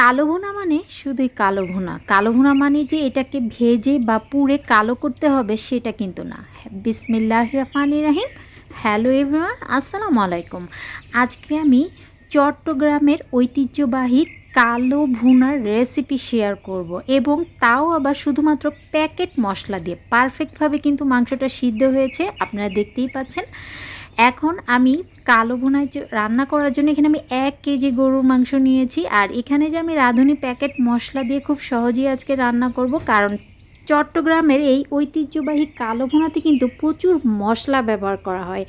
কালো ভুনা মানে শুধুই কালো ভুনা। কালো ভুনা মানে যে এটাকে ভেজে বা পুড়ে কালো করতে হবে সেটা কিন্তু না। বিসমিল্লাহ রহমান রাহিম। হ্যালো এভরিওয়ান, আসসালামু আলাইকুম। আজকে আমি চট্টগ্রামের ঐতিহ্যবাহী কালো ভুনার রেসিপি শেয়ার করব এবং তাও আবার শুধুমাত্র প্যাকেট মশলা দিয়ে। পারফেক্টভাবে কিন্তু মাংসটা সিদ্ধ হয়েছে, আপনারা দেখতেই পাচ্ছেন। এখন আমি কালো ভুনায় রান্না করার জন্য এখানে আমি এক কেজি গরুর মাংস নিয়েছি। আর এখানে যে আমি রাঁধুনি প্যাকেট মশলা দিয়ে খুব সহজেই আজকে রান্না করব, কারণ চট্টগ্রামের এই ঐতিহ্যবাহী কালো ভুনাতে কিন্তু প্রচুর মশলা ব্যবহার করা হয়।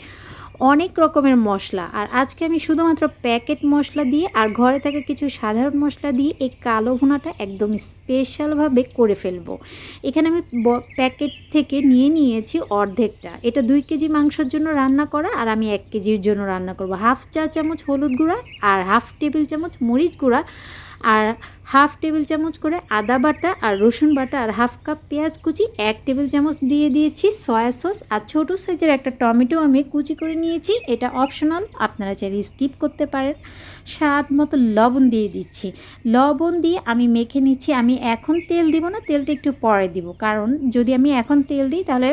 অনেক রকমের মশলা। আর আজকে আমি শুধুমাত্র প্যাকেট মশলা দিয়ে আর ঘরে থাকা কিছু সাধারণ মশলা দিয়ে এই কালো ভুনাটা একদম স্পেশালভাবে করে ফেলব। এখানে আমি প্যাকেট থেকে নিয়ে নিয়েছি অর্ধেকটা। এটা দুই কেজি মাংসের জন্য রান্না করা আর আমি এক কেজির জন্য রান্না করব। হাফ চা চামচ হলুদ গুঁড়া আর হাফ টেবিল চামচ মরিচ গুঁড়া আর হাফ টেবিল চামচ করে আদা বাটা আর রসুন বাটা আর হাফ কাপ পেঁয়াজ কুচি, এক টেবিল চামচ দিয়ে দিয়েছি সয়া সস আর ছোটো সাইজের একটা টমেটো আমি কুচি করে নিয়েছি। এটা অপশনাল, আপনারা চাইলে স্কিপ করতে পারেন। স্বাদ মতো লবণ দিয়ে দিচ্ছি। লবণ দিয়ে আমি মেখে নিচ্ছি। আমি এখন তেল দিব না, তেলটা একটু পরে দিব। কারণ যদি আমি এখন তেল দিই তাহলে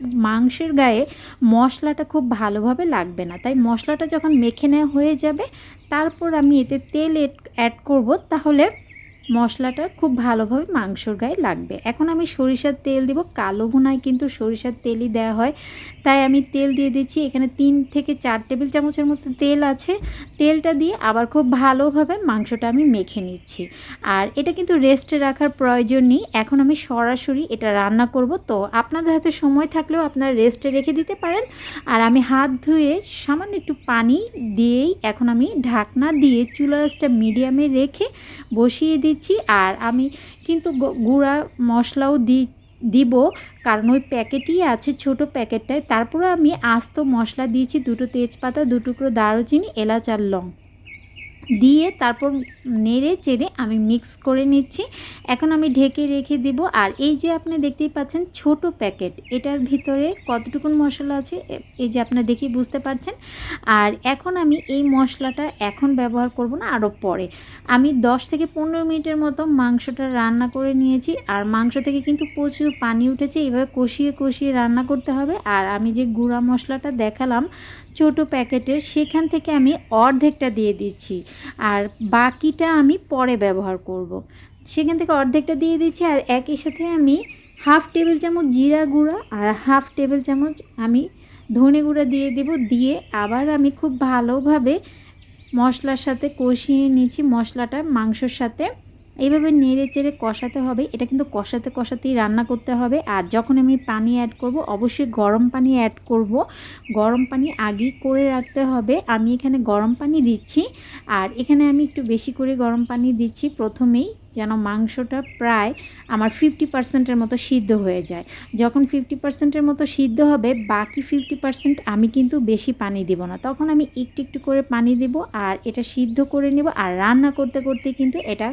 মাংসের গায়ে মশলাটা খুব ভালোভাবে লাগবে না। তাই মশলাটা যখন মেখে নেওয়া হয়ে যাবে, তারপর আমি এতে তেল অ্যাড করব। তাহলে মশলাটা খুব ভালোভাবে মাংসর গায়ে লাগবে। এখন আমি সরিষার তেল দিব। কালো ভুনায় কিন্তু সরিষার তেলই দেওয়া হয়। তাই আমি তেল দিয়ে দিচ্ছি। এখানে তিন থেকে চার টেবিল চামচের মতো তেল আছে। তেলটা দিয়ে আবার খুব ভালোভাবে মাংসটা আমি মেখে নিচ্ছি। আর এটা কিন্তু রেস্টে রাখার প্রয়োজন নেই। এখন আমি সরাসরি এটা রান্না করব। তো আপনাদের হাতে সময় থাকলেও আপনারা রেস্টে রেখে দিতে পারেন। আর আমি হাত ধুয়ে সামান্য একটু পানি দিয়েই এখন আমি ঢাকনা দিয়ে চুলা রাসটা মিডিয়ামে রেখে বসিয়ে দিচ্ছি আর আমি কিন্তু গুঁড়া মশলাও দি, দিব। কারণ ওই প্যাকেটই আছে ছোট প্যাকেটটায়। তারপরে আমি আস্ত মশলা দিয়েছি, দুটো তেজপাতা, দুটুকরো দারুচিনি, এলাচ আর লং। দিয়ে তারপর নেড়ে চেড়ে আমি মিক্স করে নিচ্ছি। এখন আমি ঢেকে রেখে দিব। আর এই যে আপনি দেখতেই পাচ্ছেন ছোট প্যাকেট এটার ভিতরে কতটুকুন মশলা আছে এই যে আপনি দেখি বুঝতে পারছেন। আর এখন আমি এই মশলাটা এখন ব্যবহার করব না, আরও পরে। আমি 10 থেকে পনেরো মিনিটের মতো মাংসটা রান্না করে নিয়েছি। আর মাংস থেকে কিন্তু প্রচুর পানি উঠেছে এইভাবে কষিয়ে কষিয়ে রান্না করতে হবে। আর আমি যে গুঁড়া মশলাটা দেখালাম ছোট প্যাকেটের সেখান থেকে আমি অর্ধেকটা দিয়ে দিচ্ছি আর বাকিটা আমি পরে ব্যবহার করব। সেখান থেকে অর্ধেকটা দিয়ে দিচ্ছি আর একই সাথে আমি হাফ টেবিল চামচ জিরা গুঁড়া আর হাফ টেবিল চামচ আমি ধনে গুঁড়া দিয়ে দেব দিয়ে আবার আমি খুব ভালোভাবে মশলার সাথে কষিয়ে নিচ্ছি মশলাটা মাংসর সাথে এইভাবে নেড়ে চেড়ে কষাতে হবে। এটা কিন্তু কষাতে কষাতেই রান্না করতে হবে। আর যখন আমি পানি অ্যাড করব, অবশ্যই গরম পানি অ্যাড করব। গরম পানি আগেই করে রাখতে হবে। আমি এখানে গরম পানি দিচ্ছি। আর এখানে আমি একটু বেশি করে গরম পানি দিচ্ছি প্রথমেই। যেন মাংসটা প্রায় আমার ফিফটি পার্সেন্টের মতো সিদ্ধ হয়ে যায়। যখন ফিফটি পার্সেন্টের মতো সিদ্ধ হবে, বাকি ফিফটি পার্সেন্ট আমি কিন্তু বেশি পানি দেব না। তখন আমি একটু একটু করে পানি দেব আর এটা সিদ্ধ করে নেব আর রান্না করতে করতে কিন্তু এটা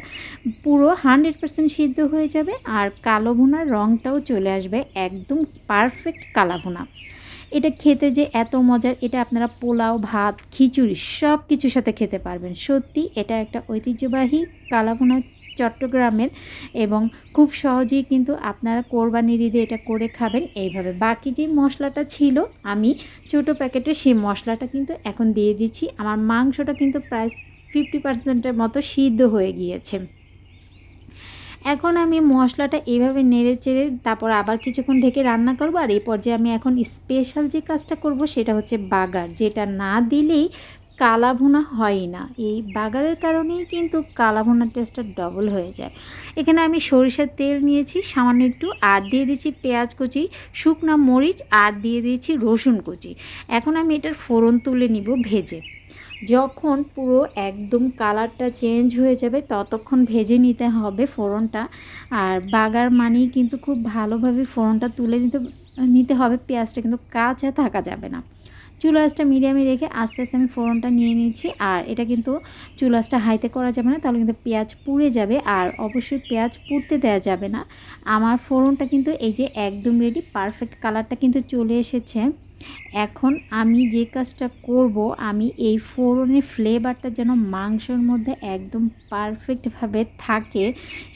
পুরো হান্ড্রেড পার্সেন্ট সিদ্ধ হয়ে যাবে আর কালো ভুনার রঙটাও চলে আসবে একদম পারফেক্ট কালা ভুনা। এটা খেতে যে এত মজার, এটা আপনারা পোলাও, ভাত, খিচুড়ি সব কিছুর সাথে খেতে পারবেন। সত্যি এটা একটা ঐতিহ্যবাহী কালাভুনা চট্টগ্রামের এবং খুব সহজেই কিন্তু আপনারা কোরবানির ঈদে এটা করে খাবেন এইভাবে। বাকি যে মশলাটা ছিল, আমি ছোট প্যাকেটে সেই মশলাটা কিন্তু এখন দিয়ে দিচ্ছি। আমার মাংসটা কিন্তু প্রায় ফিফটি পার্সেন্টের মতো সিদ্ধ হয়ে গিয়েছে। এখন আমি মশলাটা এইভাবে নেড়ে চেড়ে তারপর আবার কিছুক্ষণ ঢেকে রান্না করব। আর এই পর্যায়ে আমি এখন স্পেশাল যে কাজটা করব সেটা হচ্ছে বাগার। যেটা না দিলেই কালা ভুনা হয় না। এই বাগারের কারণেই কিন্তু কালা ভুনার টেস্টটা ডবল হয়ে যায়। এখানে আমি সরিষার তেল নিয়েছি, সামান্য একটু আর দিয়ে দিয়েছি পেঁয়াজ কুচি, শুকনা মরিচ আর দিয়ে দিয়েছি রসুন কুচি। এখন আমি এটার ফোড়ন তুলে নিব ভেজে। যখন পুরো একদম কালারটা চেঞ্জ হয়ে যাবে, ততক্ষণ ভেজে নিতে হবে ফোড়নটা। আর বাগার মানেই কিন্তু খুব ভালোভাবে ফোড়নটা তুলে নিতে নিতে হবে, পেঁয়াজটা কিন্তু কাঁচা থাকা যাবে না। চুলাসটা মিডিয়ামে রেখে আস্তে আস্তে আমি ফোড়নটা নিয়ে নিচ্ছি। আর এটা কিন্তু চুলাসটা হাইতে করা যাবে না, তাহলে কিন্তু পেঁয়াজ পুড়ে যাবে আর অবশ্যই পেঁয়াজ পুড়তে দেওয়া যাবে না। আমার ফোড়নটা কিন্তু এই যে একদম রেডি পারফেক্ট কালারটা কিন্তু চলে এসেছে। এখন আমি যে কাজটা করব, আমি এই ফোড়নের ফ্লেভারটা যেন মাংসর মধ্যে একদম পারফেক্টভাবে থাকে,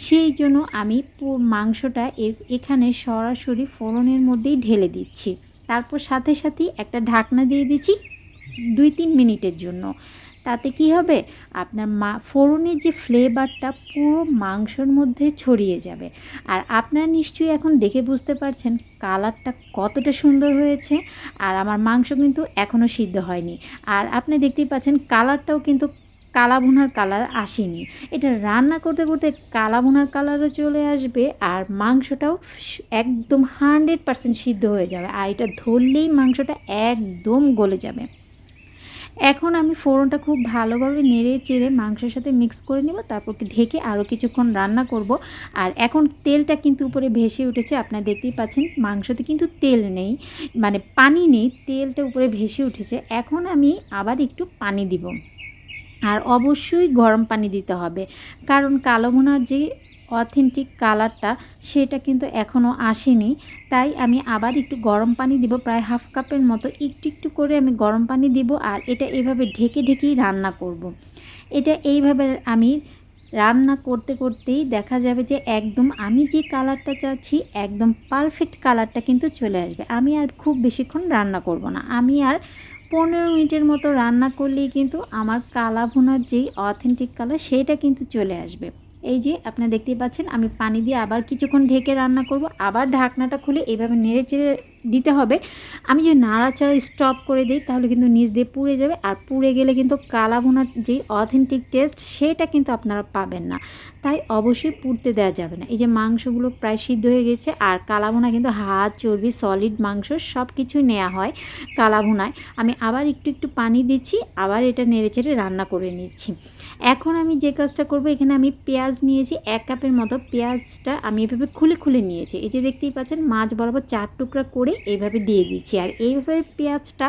সেই জন্য আমি মাংসটা এখানে সরাসরি ফোড়নের মধ্যেই ঢেলে দিচ্ছি। তারপর সাথে সাথেই একটা ঢাকনা দিয়ে দিচ্ছি দুই তিন মিনিটের জন্য। তাতে কি হবে? আপনার মা, ফোড়নের যে ফ্লেভারটা পুরো মাংসর মধ্যে ছড়িয়ে যাবে। আর আপনারা নিশ্চয়ই এখন দেখে বুঝতে পারছেন কালারটা কতটা সুন্দর হয়েছে। আর আমার মাংস কিন্তু এখনও সিদ্ধ হয়নি। আর আপনি দেখতেই পাচ্ছেন কালারটাও কিন্তু কালা ভুনার কালার আসেনি। এটা রান্না করতে করতে কালা ভুনার কালারও চলে আসবে আর মাংসটাও একদম হান্ড্রেড পারসেন্ট সিদ্ধ হয়ে যাবে। আর এটা ধরলেই মাংসটা একদম গলে যাবে। এখন আমি ফোড়নটা খুব ভালোভাবে নেড়ে চেড়ে মাংসের সাথে মিক্স করে নেব, তারপর ঢেকে আরও কিছুক্ষণ রান্না করব। আর এখন তেলটা কিন্তু উপরে ভেসে উঠেছে, আপনারা দেখতেই পাচ্ছেন মাংসতে কিন্তু তেল নেই মানে পানি নেই, তেলটা উপরে ভেসে উঠেছে। এখন আমি আবার একটু পানি দিব। আর অবশ্যই গরম পানি দিতে হবে। কারণ কালো ভুনার যে অথেন্টিক কালারটা সেটা কিন্তু এখনও আসেনি। তাই আমি আবার একটু গরম পানি দিব, প্রায় হাফ কাপের মতো একটু একটু করে আমি গরম পানি দিব আর এটা এভাবে ঢেকে ঢেকেই রান্না করব। এটা এইভাবে আমি রান্না করতে করতেই দেখা যাবে যে একদম আমি যে কালারটা চাচ্ছি, একদম পারফেক্ট কালারটা কিন্তু চলে আসবে। আমি আর খুব বেশিক্ষণ রান্না করব না। আমি আর পনেরো মিনিটের মতো রান্না করলেই কিন্তু আমার কালা ভুনার যেই অথেন্টিক কালার সেটা কিন্তু চলে আসবে। এই যে আপনারা দেখতেই পাচ্ছেন, আমি পানি দিয়ে আবার কিছুক্ষণ ঢেকে রান্না করব, আবার ঢাকনাটা খুলে এইভাবে নেড়ে চেড়ে দিতে হবে। আমি যদি নাড়াচাড়া স্টপ করে দিই, তাহলে কিন্তু নিচ দিয়ে পুড়ে যাবে। আর পুড়ে গেলে কিন্তু কালা ভুনার যে অথেন্টিক টেস্ট সেটা কিন্তু আপনারা পাবেন না। তাই অবশ্যই পুড়তে দেওয়া যাবে না। এই যে মাংসগুলো প্রায় সিদ্ধ হয়ে গেছে, আর কালা ভুনা কিন্তু হাত চর্বি সলিড মাংস সব কিছুই নেওয়া হয় কালা ভুনায় আমি আবার একটু একটু পানি দিচ্ছি, আবার এটা নেড়ে চেড়ে রান্না করে নিচ্ছি। এখন আমি যে কাজটা করব, এখানে আমি পেঁয়াজ নিয়েছি, এক কাপের মতো। পেঁয়াজটা আমি এভাবে খুলে খুলে নিয়েছি। এই যে দেখতেই পাচ্ছেন, মাছ বরাবর চার টুকরা করে এইভাবে দিয়ে দিচ্ছি আর এইভাবে পেঁয়াজটা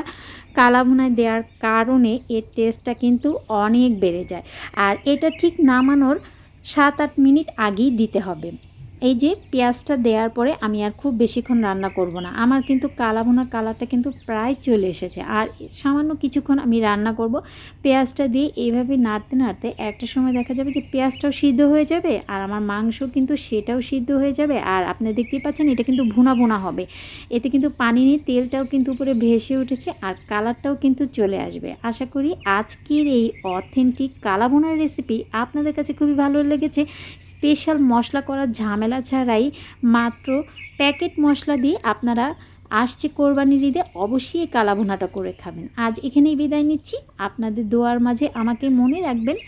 কালা ভুনায় দেওয়ার কারণে এর টেস্টটা কিন্তু অনেক বেড়ে যায়। আর এটা ঠিক নামানোর সাত আট মিনিট আগেই দিতে হবে। এই যে পেঁয়াজটা দেওয়ার পরে আমি আর খুব বেশিক্ষণ রান্না করব না। আমার কিন্তু কালা ভুনার কালারটা কিন্তু প্রায় চলে এসেছে। আর সামান্য কিছুক্ষণ আমি রান্না করব। পেঁয়াজটা দিয়ে এইভাবে নাড়তে নাড়তে একটা সময় দেখা যাবে যে পেঁয়াজটাও সিদ্ধ হয়ে যাবে আর আমার মাংস কিন্তু সেটাও সিদ্ধ হয়ে যাবে। আর আপনি দেখতেই পাচ্ছেন এটা কিন্তু ভুনা ভুনা হবে। এতে কিন্তু পানি নেই, তেলটাও কিন্তু উপরে ভেসে উঠেছে আর কালারটাও কিন্তু চলে আসবে। আশা করি আজকের এই অথেন্টিক কালা ভুনার রেসিপি আপনাদের কাছে খুবই ভালো লেগেছে। স্পেশাল মশলা করার ঝামেলা ছাড়াই মাত্র প্যাকেট মশলা দিয়ে আপনারা আসছে কোরবানির ঈদে অবশ্যই এই কালা ভুনাটা করে খাবেন। আজ এখানেই বিদায় নিচ্ছি। আপনাদের দোয়ার মাঝে আমাকে মনে রাখবেন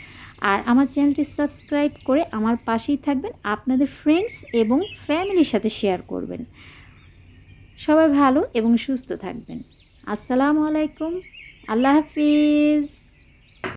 আর আমার চ্যানেলটি সাবস্ক্রাইব করে আমার পাশেই থাকবেন, আপনাদের ফ্রেন্ডস এবং ফ্যামিলির সাথে শেয়ার করবেন। সবাই ভালো এবং সুস্থ থাকবেন। আসসালামু আলাইকুম। আল্লাহ হাফিজ।